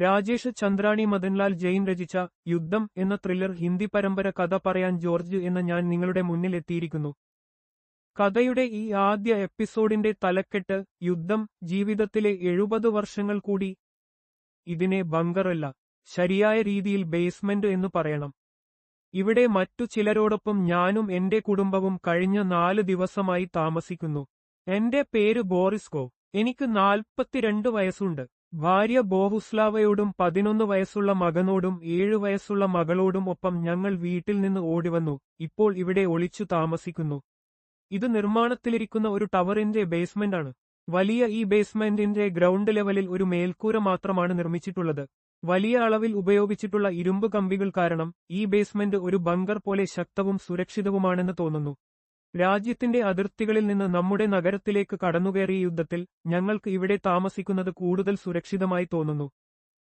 രാജേഷ് ചന്ദ്രാണി മദൻലാൽ ജെയിൻ രചിച്ച യുദ്ധം എന്ന ത്രില്ലർ ഹിന്ദി പരമ്പര കഥ പറയാൻ ജോർജ് എന്ന ഞാൻ നിങ്ങളുടെ മുന്നിൽ എത്തിയിരിക്കുന്നു. കഥയുടെ ഈ ആദ്യ എപ്പിസോഡിന്റെ തലക്കെട്ട് യുദ്ധം ജീവിതത്തിലെ എഴുപത് വർഷങ്ങൾ കൂടി ഇതിനെ ബങ്കറല്ല ശരിയായ രീതിയിൽ ബേസ്മെന്റ് എന്ന് പറയണം. ഇവിടെ മറ്റു ചിലരോടൊപ്പം ഞാനും എന്റെ കുടുംബവും കഴിഞ്ഞ നാല് ദിവസമായി താമസിക്കുന്നു. എന്റെ പേര് ബോറിസ്കോ എനിക്ക് നാൽപ്പത്തിരണ്ട് വയസ്സുണ്ട്. ഭാര്യ ബോഹുസ്ലാവയോടും പതിനൊന്ന് വയസ്സുള്ള മകനോടും ഏഴു വയസ്സുള്ള മകളോടും ഒപ്പം ഞങ്ങൾ വീട്ടിൽ നിന്ന് ഓടിവന്നു. ഇപ്പോൾ ഇവിടെ ഒളിച്ചു താമസിക്കുന്നു. ഇത് നിർമ്മാണത്തിലിരിക്കുന്ന ഒരു ടവറിന്റെ ബേസ്മെന്റാണ്. വലിയ ഈ ബേസ്മെന്റിന്റെ ഗ്രൗണ്ട് ലെവലിൽ ഒരു മേൽക്കൂര മാത്രമാണ് നിർമ്മിച്ചിട്ടുള്ളത്. വലിയ അളവിൽ ഉപയോഗിച്ചിട്ടുള്ള ഇരുമ്പ് കമ്പികൾ കാരണം ഈ ബേസ്മെന്റ് ഒരു ബങ്കർ പോലെ ശക്തവും സുരക്ഷിതവുമാണെന്ന് തോന്നുന്നു. രാജ്യത്തിന്റെ അതിർത്തികളിൽ നിന്ന് നമ്മുടെ നഗരത്തിലേക്ക് കടന്നുകയറിയ യുദ്ധത്തിൽ ഞങ്ങൾക്ക് ഇവിടെ താമസിക്കുന്നത് കൂടുതൽ സുരക്ഷിതമായി തോന്നുന്നു.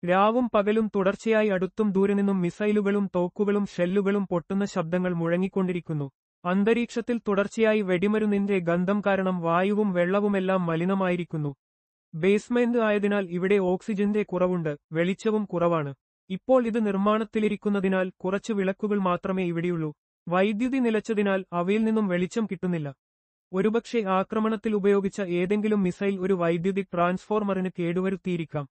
രാവും പകലും തുടർച്ചയായി അടുത്തും ദൂരെ നിന്നും മിസൈലുകളും തോക്കുകളും ഷെല്ലുകളും പൊട്ടുന്ന ശബ്ദങ്ങൾ മുഴങ്ങിക്കൊണ്ടിരിക്കുന്നു. അന്തരീക്ഷത്തിൽ തുടർച്ചയായി വെടിമരുന്നിന്റെ ഗന്ധം കാരണം വായുവും വെള്ളവുമെല്ലാം മലിനമായിരിക്കുന്നു. ബേസ്മെന്റ് ആയതിനാൽ ഇവിടെ ഓക്സിജന്റെ കുറവുണ്ട് വെളിച്ചവും കുറവാണ്. ഇപ്പോൾ ഇത് നിർമ്മാണത്തിലിരിക്കുന്നതിനാൽ കുറച്ച് വിളക്കുകൾ മാത്രമേ ഇവിടെയുള്ളൂ. വൈദ്യുതി നിലച്ചതിനാൽ അവയിൽ നിന്നും വെളിച്ചം കിട്ടുന്നില്ല. ഒരുപക്ഷെ ആക്രമണത്തിൽ ഉപയോഗിച്ച ഏതെങ്കിലും മിസൈൽ ഒരു വൈദ്യുതി ട്രാൻസ്ഫോർമറിന് കേടുവരുത്തിയിരിക്കാം.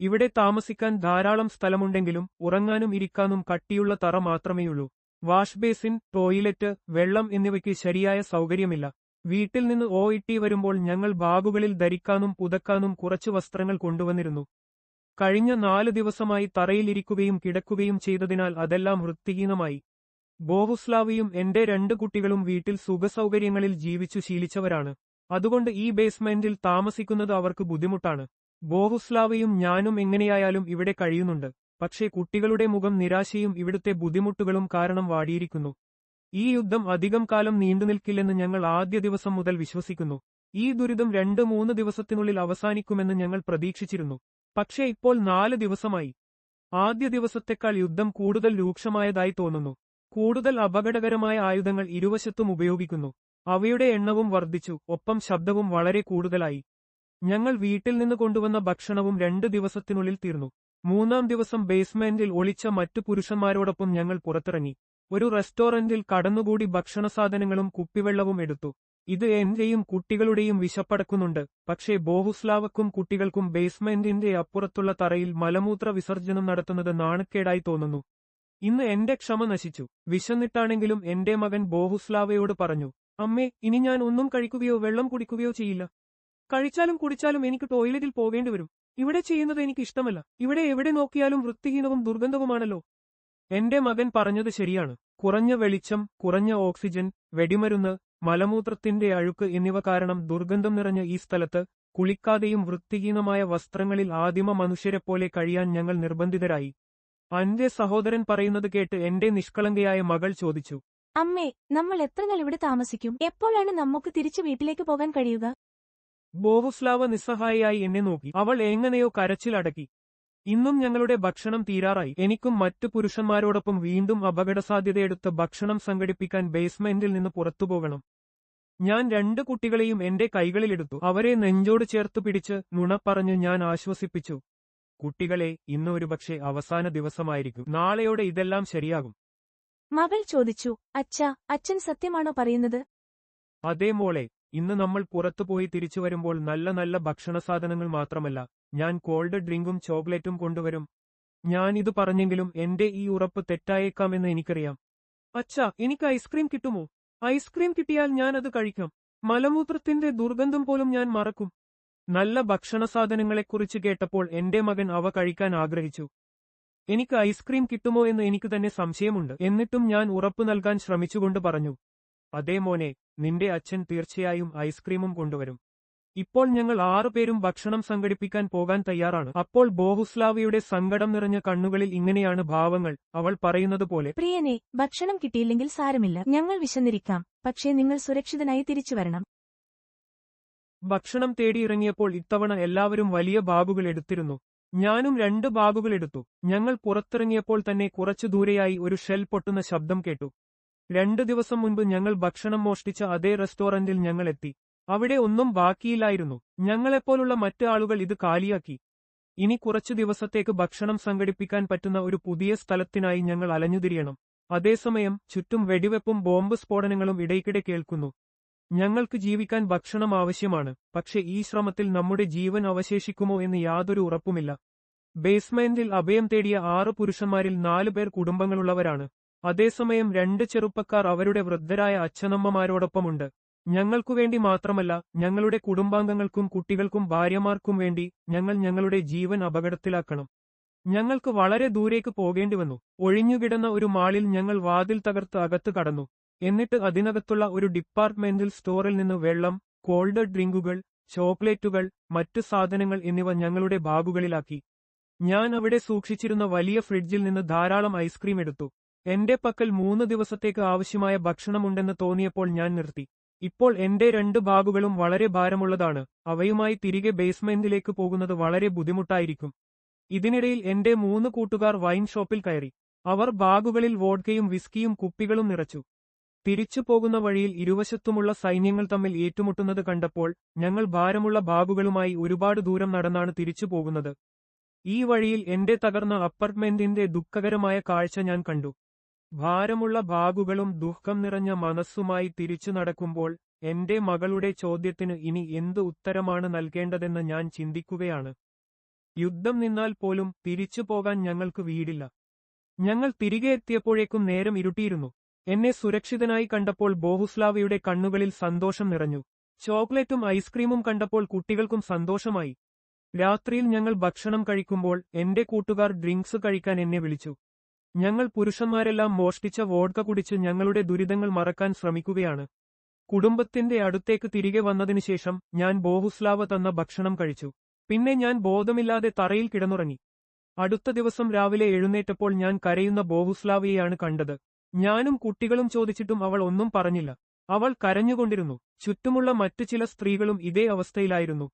ഇവിടെ താമസിക്കാൻ ധാരാളം സ്ഥലമുണ്ടെങ്കിലും ഉറങ്ങാനും ഇരിക്കാനും കട്ടിയുള്ള തറ മാത്രമേയുള്ളൂ. വാഷ് ബേസിൻ ടോയ്ലറ്റ് വെള്ളം എന്നിവയ്ക്ക് ശരിയായ സൗകര്യമില്ല. വീട്ടിൽ നിന്ന് ഓ ഇട്ടി വരുമ്പോൾ ഞങ്ങൾ ബാഗുകളിൽ ധരിക്കാനും പുതക്കാനും കുറച്ച് വസ്ത്രങ്ങൾ കൊണ്ടുവന്നിരുന്നു. കഴിഞ്ഞ നാല് ദിവസമായി തറയിലിരിക്കുകയും കിടക്കുകയും ചെയ്തതിനാൽ അതെല്ലാം വൃത്തിഹീനമായി. ബോഹുസ്ലാവിയും എന്റെ രണ്ട് കുട്ടികളും വീട്ടിൽ സുഖസൗകര്യങ്ങളിൽ ജീവിച്ചു ശീലിച്ചവരാണ്. അതുകൊണ്ട് ഈ ബേസ്മെന്റിൽ താമസിക്കുന്നത് അവർക്ക് ബുദ്ധിമുട്ടാണ്. ബോഹുസ്ലാവയും ഞാനും എങ്ങനെയായാലും ഇവിടെ കഴിയുന്നുണ്ട്. പക്ഷേ കുട്ടികളുടെ മുഖം നിരാശയും ഇവിടുത്തെ ബുദ്ധിമുട്ടുകളും കാരണം വാടിയിരിക്കുന്നു. ഈ യുദ്ധം അധികം കാലം നീണ്ടുനിൽക്കില്ലെന്ന് ഞങ്ങൾ ആദ്യ ദിവസം മുതൽ വിശ്വസിക്കുന്നു. ഈ ദുരിതം രണ്ട് മൂന്ന് ദിവസത്തിനുള്ളിൽ അവസാനിക്കുമെന്ന് ഞങ്ങൾ പ്രതീക്ഷിച്ചിരുന്നു. പക്ഷേ ഇപ്പോൾ നാല് ദിവസമായി. ആദ്യ ദിവസത്തെക്കാൾ യുദ്ധം കൂടുതൽ രൂക്ഷമായതായി തോന്നുന്നു. കൂടുതൽ അപകടകരമായ ആയുധങ്ങൾ ഇരുവശത്തും ഉപയോഗിക്കുന്നു. അവയുടെ എണ്ണവും വർദ്ധിച്ചു ഒപ്പം ശബ്ദവും വളരെ കൂടുതലായി. ഞങ്ങൾ വീട്ടിൽ നിന്ന് കൊണ്ടുവന്ന ഭക്ഷണവും രണ്ട് ദിവസത്തിനുള്ളിൽ തീർന്നു. മൂന്നാം ദിവസം ബേസ്മെന്റിൽ ഒളിച്ച മറ്റു പുരുഷന്മാരോടൊപ്പം ഞങ്ങൾ പുറത്തിറങ്ങി. ഒരു റെസ്റ്റോറന്റിൽ കടന്നുകൂടി ഭക്ഷണസാധനങ്ങളും കുപ്പിവെള്ളവും എടുത്തു. ഇത് എന്റെയും കുട്ടികളുടെയും വിശപ്പടക്കുന്നുണ്ട്. പക്ഷേ ബോഹുസ്ലാവക്കും കുട്ടികൾക്കും ബേസ്മെന്റിന്റെ അപ്പുറത്തുള്ള തറയിൽ മലമൂത്ര വിസർജനം നടത്തുന്നത് നാണക്കേടായി തോന്നുന്നു. ഇന്ന് എന്റെ ക്ഷമ നശിച്ചു. വിശന്നിട്ടാണെങ്കിലും എന്റെ മകൻ ബോഹുസ്ലാവയോട് പറഞ്ഞു അമ്മേ ഇനി ഞാൻ ഒന്നും കഴിക്കുകയോ വെള്ളം കുടിക്കുകയോ ചെയ്യില്ല. കഴിച്ചാലും കുടിച്ചാലും എനിക്ക് ടോയ്ലറ്റിൽ പോകേണ്ടി വരും. ഇവിടെ ചെയ്യുന്നത് എനിക്ക് ഇഷ്ടമല്ല. ഇവിടെ എവിടെ നോക്കിയാലും വൃത്തിഹീനവും ദുർഗന്ധവുമാണല്ലോ. എന്റെ മകൻ പറഞ്ഞത് ശരിയാണ്. കുറഞ്ഞ വെളിച്ചം കുറഞ്ഞ ഓക്സിജൻ വെടിമരുന്ന് മലമൂത്രത്തിന്റെ അഴുക്ക് എന്നിവ കാരണം ദുർഗന്ധം നിറഞ്ഞ ഈ സ്ഥലത്ത് കുളിക്കാതെയും വൃത്തിഹീനമായ വസ്ത്രങ്ങളിൽ ആദിമ മനുഷ്യരെപ്പോലെ കഴിയാൻ ഞങ്ങൾ നിർബന്ധിതരായി. അന്റെ സഹോദരൻ പറയുന്നത് കേട്ട് എന്റെ നിഷ്കളങ്കയായ മകൾ ചോദിച്ചു. അമ്മേ നമ്മൾ എത്ര നാൾ ഇവിടെ താമസിക്കും? എപ്പോഴാണ് നമുക്ക് തിരിച്ചു വീട്ടിലേക്ക് പോകാൻ കഴിയുക? ബോഹുസ്ലാവ നിസ്സഹായിയായി എന്നെ നോക്കി. അവൾ എങ്ങനെയോ കരച്ചിലടക്കി ഇന്നും ഞങ്ങളുടെ ഭക്ഷണം തീരാറായി. എനിക്കും മറ്റു പുരുഷന്മാരോടൊപ്പം വീണ്ടും അപകടസാധ്യതയെടുത്ത് ഭക്ഷണം സംഘടിപ്പിക്കാൻ ബേസ്മെന്റിൽ നിന്ന് പുറത്തുപോകണം ഞാൻ രണ്ട് കുട്ടികളെയും എന്റെ കൈകളിലെടുത്തു. അവരെ നെഞ്ചോട് ചേർത്ത് പിടിച്ച് നുണ പറഞ്ഞ് ഞാൻ ആശ്വസിപ്പിച്ചു. കുട്ടികളെ ഇന്ന് ഒരുപക്ഷെ അവസാന ദിവസമായിരിക്കും. നാളെയോടെ ഇതെല്ലാം ശരിയാകും. മകൾ ചോദിച്ചു അച്ഛ അച്ഛൻ സത്യമാണോ പറയുന്നത്? അതേ മോളെ ഇന്ന് നമ്മൾ പുറത്തുപോയി തിരിച്ചു വരുമ്പോൾ നല്ല നല്ല ഭക്ഷണ സാധനങ്ങൾ മാത്രമല്ല ഞാൻ കോൾഡ് ഡ്രിങ്കും ചോക്ലേറ്റും കൊണ്ടുവരും. ഞാൻ ഇത് പറഞ്ഞെങ്കിലും എന്റെ ഈ ഉറപ്പ് തെറ്റായേക്കാമെന്ന് എനിക്കറിയാം. അച്ഛാ എനിക്ക് ഐസ്ക്രീം കിട്ടുമോ? ഐസ്ക്രീം കിട്ടിയാൽ ഞാൻ അത് കഴിക്കാം. മലമൂത്രത്തിന്റെ ദുർഗന്ധം പോലും ഞാൻ മറക്കും. നല്ല ഭക്ഷണസാധനങ്ങളെക്കുറിച്ച് കേട്ടപ്പോൾ എന്റെ മകൻ അവ കഴിക്കാൻ ആഗ്രഹിച്ചു. എനിക്ക് ഐസ്ക്രീം കിട്ടുമോ എന്ന് എനിക്ക് തന്നെ സംശയമുണ്ട് എന്നിട്ടും ഞാൻ ഉറപ്പു നൽകാൻ ശ്രമിച്ചുകൊണ്ട് പറഞ്ഞു. അതേ മോനെ നിന്റെ അച്ഛൻ തീർച്ചയായും ഐസ്ക്രീമും കൊണ്ടുവരും. ഇപ്പോൾ ഞങ്ങൾ ആറുപേരും ഭക്ഷണം സംഘടിപ്പിക്കാൻ പോകാൻ തയ്യാറാണ്. അപ്പോൾ ബോഹുസ്ലാവിയുടെ സങ്കടം നിറഞ്ഞ കണ്ണുകളിൽ ഇങ്ങനെയാണ് ഭാവങ്ങൾ അവൾ പറയുന്നത് പോലെ പ്രിയനെ ഭക്ഷണം കിട്ടിയില്ലെങ്കിൽ സാരമില്ല. ഞങ്ങൾ വിശന്നിരിക്കാം. പക്ഷേ നിങ്ങൾ സുരക്ഷിതനായി തിരിച്ചു വരണം. ഭക്ഷണം തേടിയിറങ്ങിയപ്പോൾ ഇത്തവണ എല്ലാവരും വലിയ ബാബുകൾ എടുത്തിരുന്നു. ഞാനും രണ്ട് ബാബുകൾ എടുത്തു. ഞങ്ങൾ പുറത്തിറങ്ങിയപ്പോൾ തന്നെ കുറച്ചു ദൂരെയായി ഒരു ഷെൽ പൊട്ടുന്ന ശബ്ദം കേട്ടു. രണ്ടു ദിവസം മുൻപ് ഞങ്ങൾ ഭക്ഷണം മോഷ്ടിച്ച അതേ റെസ്റ്റോറന്റിൽ ഞങ്ങൾ എത്തി. അവിടെ ഒന്നും ബാക്കിയില്ലായിരുന്നു. ഞങ്ങളെപ്പോലുള്ള മറ്റു ആളുകൾ ഇത് കാലിയാക്കി. ഇനി കുറച്ചു ദിവസത്തേക്ക് ഭക്ഷണം സംഘടിപ്പിക്കാൻ പറ്റുന്ന ഒരു പുതിയ സ്ഥലത്തിനായി ഞങ്ങൾ അലഞ്ഞുതിരിയണം. അതേസമയം ചുറ്റും വെടിവെപ്പും ബോംബ് സ്ഫോടനങ്ങളും ഇടയ്ക്കിടെ കേൾക്കുന്നു. ഞങ്ങൾക്ക് ജീവിക്കാൻ ഭക്ഷണം ആവശ്യമാണ് പക്ഷെ ഈ ശ്രമത്തിൽ നമ്മുടെ ജീവൻ അവശേഷിക്കുമോ എന്ന് യാതൊരു ഉറപ്പുമില്ല. ബേസ്മെന്റിൽ അഭയം തേടിയ ആറ് പുരുഷന്മാരിൽ നാലുപേർ കുടുംബങ്ങളുള്ളവരാണ്. അതേസമയം രണ്ട് ചെറുപ്പക്കാർ അവരുടെ വൃദ്ധരായ അച്ഛനമ്മമാരോടൊപ്പമുണ്ട്. ഞങ്ങൾക്കുവേണ്ടി മാത്രമല്ല ഞങ്ങളുടെ കുടുംബാംഗങ്ങൾക്കും കുട്ടികൾക്കും ഭാര്യമാർക്കും വേണ്ടി ഞങ്ങൾ ഞങ്ങളുടെ ജീവൻ അപകടത്തിലാക്കണം. ഞങ്ങൾക്ക് വളരെ ദൂരേക്ക് പോകേണ്ടി വന്നു. ഒഴിഞ്ഞുകിടന്ന ഒരു മാളിൽ ഞങ്ങൾ വാതിൽ തകർത്ത് അകത്ത് കടന്നു. എന്നിട്ട് അതിനകത്തുള്ള ഒരു ഡിപ്പാർട്ട്മെന്റൽ സ്റ്റോറിൽ നിന്ന് വെള്ളം കോൾഡ് ഡ്രിങ്കുകൾ ചോക്ലേറ്റുകൾ മറ്റു സാധനങ്ങൾ എന്നിവ ഞങ്ങളുടെ ബാഗുകളിലാക്കി. ഞാൻ അവിടെ സൂക്ഷിച്ചിരുന്ന വലിയ ഫ്രിഡ്ജിൽ നിന്ന് ധാരാളം ഐസ്ക്രീം എടുത്തു. എന്റെ പക്കൽ മൂന്ന് ദിവസത്തേക്ക് ആവശ്യമായ ഭക്ഷണമുണ്ടെന്ന് തോന്നിയപ്പോൾ ഞാൻ നിർത്തി. ഇപ്പോൾ എന്റെ രണ്ട് ബാഗുകളും വളരെ ഭാരമുള്ളതാണ്. അവയുമായി തിരികെ ബേസ്മെന്റിലേക്ക് പോകുന്നത് വളരെ ബുദ്ധിമുട്ടായിരിക്കും. ഇതിനിടയിൽ എന്റെ മൂന്ന് കൂട്ടുകാർ വൈൻ ഷോപ്പിൽ കയറി. അവർ ബാഗുകളിൽ വോഡ്കയും വിസ്കിയും കുപ്പികളും നിറച്ചു. തിരിച്ചു പോകുന്ന വഴിയിൽ ഇരുവശത്തുമുള്ള സൈന്യങ്ങൾ തമ്മിൽ ഏറ്റുമുട്ടുന്നത് കണ്ടപ്പോൾ ഞങ്ങൾ ഭാരമുള്ള ബാബുകളുമായി ഒരുപാട് ദൂരം നടന്നാണ് തിരിച്ചു പോകുന്നത് ഈ വഴിയിൽ എന്റെ തകർന്ന അപ്പാർട്ട്മെന്റിന്റെ ദുഃഖകരമായ കാഴ്ച ഞാൻ കണ്ടു. ഭാരമുള്ള ബാഗുകളും ദുഃഖം നിറഞ്ഞ മനസ്സുമായി തിരിച്ചു നടക്കുമ്പോൾ എന്റെ മകളുടെ ചോദ്യത്തിന് ഇനി എന്ത് ഉത്തരമാണ് നൽകേണ്ടതെന്ന് ഞാൻ ചിന്തിക്കുകയാണ്. യുദ്ധം നിന്നാൽ പോലും തിരിച്ചു പോകാൻ ഞങ്ങൾക്ക് വീടില്ല. ഞങ്ങൾ തിരികെ എത്തിയപ്പോഴേക്കും നേരം ഇരുട്ടിയിരുന്നു. എന്നെ സുരക്ഷിതനായി കണ്ടപ്പോൾ ബോഹുസ്ലാവയുടെ കണ്ണുകളിൽ സന്തോഷം നിറഞ്ഞു. ചോക്ലേറ്റും ഐസ്ക്രീമും കണ്ടപ്പോൾ കുട്ടികൾക്കും സന്തോഷമായി. രാത്രിയിൽ ഞങ്ങൾ ഭക്ഷണം കഴിക്കുമ്പോൾ എന്റെ കൂട്ടുകാർ ഡ്രിങ്ക്സ് കഴിക്കാൻ എന്നെ വിളിച്ചു. ഞങ്ങൾ പുരുഷന്മാരെല്ലാം മോഷ്ടിച്ച വോഡ്ക കുടിച്ച് ഞങ്ങളുടെ ദുരിതങ്ങൾ മറക്കാൻ ശ്രമിക്കുകയാണ്. കുടുംബത്തിന്റെ അടുത്തേക്ക് തിരികെ വന്നതിനുശേഷം ഞാൻ ബോഹുസ്ലാവ തന്ന ഭക്ഷണം കഴിച്ചു. പിന്നെ ഞാൻ ബോധമില്ലാതെ തറയിൽ കിടന്നുറങ്ങി. അടുത്ത ദിവസം രാവിലെ എഴുന്നേറ്റപ്പോൾ ഞാൻ കരയുന്ന ബോഹുസ്ലാവയെയാണ് കണ്ടത്. ഞാനും കുട്ടികളും ചോദിച്ചിട്ടും അവൾ ഒന്നും പറഞ്ഞില്ല. അവൾ കരഞ്ഞുകൊണ്ടിരുന്നു. ചുറ്റുമുള്ള മറ്റു ചില സ്ത്രീകളും ഇതേ അവസ്ഥയിലായിരുന്നു.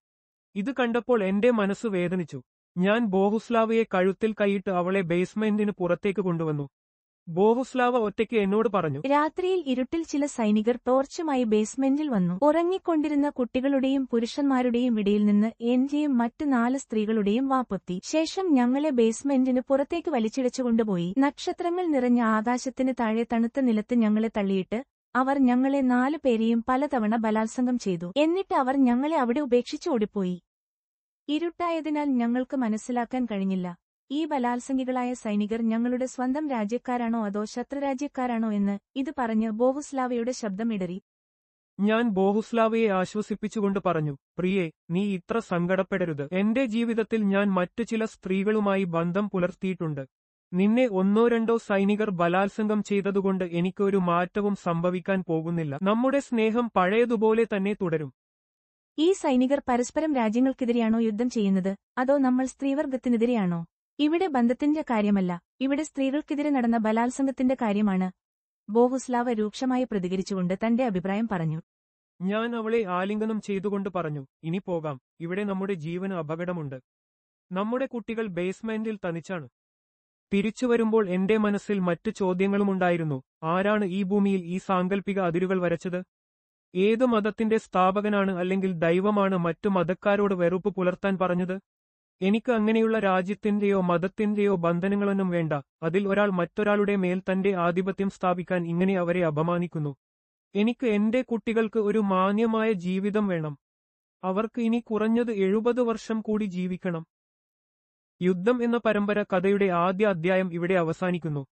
ഇത് കണ്ടപ്പോൾ എന്റെ മനസ്സ് വേദനിച്ചു. ഞാൻ ബോഹുസ്ലാവയെ കഴുത്തിൽ കൈയിട്ട് അവളെ ബേസ്മെന്റിന് പുറത്തേക്ക് കൊണ്ടുവന്നു. ബോഹുസ്ലാവ ഒറ്റയ്ക്ക് എന്നോട് പറഞ്ഞു രാത്രിയിൽ ഇരുട്ടിൽ ചില സൈനികർ ടോർച്ചുമായി ബേസ്മെന്റിൽ വന്നു. ഉറങ്ങിക്കൊണ്ടിരുന്ന കുട്ടികളുടെയും പുരുഷന്മാരുടെയും ഇടയിൽ നിന്ന് എന്റെയും മറ്റു നാല് സ്ത്രീകളുടെയും വാപ്പൊത്തി. ശേഷം ഞങ്ങളെ ബേസ്മെന്റിന് പുറത്തേക്ക് വലിച്ചിഴച്ചുകൊണ്ടുപോയി. നക്ഷത്രങ്ങൾ നിറഞ്ഞ ആകാശത്തിന് താഴെ തണുത്ത നിലത്ത് ഞങ്ങളെ തള്ളിയിട്ട് അവർ ഞങ്ങളെ നാലു പേരെയും പലതവണ ബലാത്സംഗം ചെയ്തു. എന്നിട്ട് അവർ ഞങ്ങളെ അവിടെ ഉപേക്ഷിച്ചു ഓടിപ്പോയി. ഇരുട്ടായതിനാൽ ഞങ്ങൾക്ക് മനസ്സിലാക്കാൻ കഴിഞ്ഞില്ല. ഈ ബലാത്സംഗികളായ സൈനികർ ഞങ്ങളുടെ സ്വന്തം രാജ്യക്കാരാണോ അതോ ശത്രുരാജ്യക്കാരാണോ എന്ന് ഇത് പറഞ്ഞ് ബോഹുസ്ലാവയുടെ ശബ്ദം ഇടറി. ഞാൻ ബോഹുസ്ലാവയെ ആശ്വസിപ്പിച്ചുകൊണ്ട് പറഞ്ഞു പ്രിയെ നീ ഇത്ര സങ്കടപ്പെടരുത്. എന്റെ ജീവിതത്തിൽ ഞാൻ മറ്റു ചില സ്ത്രീകളുമായി ബന്ധം പുലർത്തിയിട്ടുണ്ട്. നിന്നെ ഒന്നോ രണ്ടോ സൈനികർ ബലാത്സംഗം ചെയ്തതുകൊണ്ട് എനിക്ക് ഒരു മാറ്റവും സംഭവിക്കാൻ പോകുന്നില്ല. നമ്മുടെ സ്നേഹം പഴയതുപോലെ തന്നെ തുടരും. ഈ സൈനികർ പരസ്പരം രാജ്യങ്ങൾക്കെതിരെയാണോ യുദ്ധം ചെയ്യുന്നത്? അതോ നമ്മൾ സ്ത്രീവർഗത്തിനെതിരെയാണോ? ഇവിടെ ബന്ധത്തിന്റെ കാര്യമല്ല. ഇവിടെ സ്ത്രീകൾക്കെതിരെ നടന്ന ബലാത്സംഗത്തിന്റെ കാര്യമാണ്. ബോഹുസ്ലാവ് രൂക്ഷമായി പ്രതികരിച്ചുകൊണ്ട് തന്റെ അഭിപ്രായം പറഞ്ഞു. ഞാൻ അവളെ ആലിംഗനം ചെയ്തുകൊണ്ട് പറഞ്ഞു ഇനി പോകാം. ഇവിടെ നമ്മുടെ ജീവന് അപകടമുണ്ട്. നമ്മുടെ കുട്ടികൾ ബേസ്മെന്റിൽ തനിച്ചാണ്. തിരിച്ചുവരുമ്പോൾ എന്റെ മനസ്സിൽ മറ്റു ചോദ്യങ്ങളുമുണ്ടായിരുന്നു ആരാണ് ഈ ഭൂമിയിൽ ഈ സാങ്കല്പിക അതിരുകൾ വരച്ചത്? ഏത് മതത്തിന്റെ സ്ഥാപകനാണ് അല്ലെങ്കിൽ ദൈവമാണ് മറ്റു മതക്കാരോട് വെറുപ്പ് പുലർത്താൻ പറഞ്ഞത്? എനിക്ക് അങ്ങനെയുള്ള രാജ്യത്തിന്റെയോ മതത്തിന്റെയോ ബന്ധനങ്ങളൊന്നും വേണ്ട. അതിൽ ഒരാൾ മറ്റൊരാളുടെ മേൽ തന്റെ ആധിപത്യം സ്ഥാപിക്കാൻ ഇങ്ങനെ അവരെ അപമാനിക്കുന്നു. എനിക്ക് എന്റെ കുട്ടികൾക്ക് ഒരു മാന്യമായ ജീവിതം വേണം. അവർക്ക് ഇനി കുറഞ്ഞത് എഴുപത് വർഷം കൂടി ജീവിക്കണം. യുദ്ധം എന്ന പരമ്പര കഥയുടെ ആദ്യ അധ്യായം ഇവിടെ അവസാനിക്കുന്നു.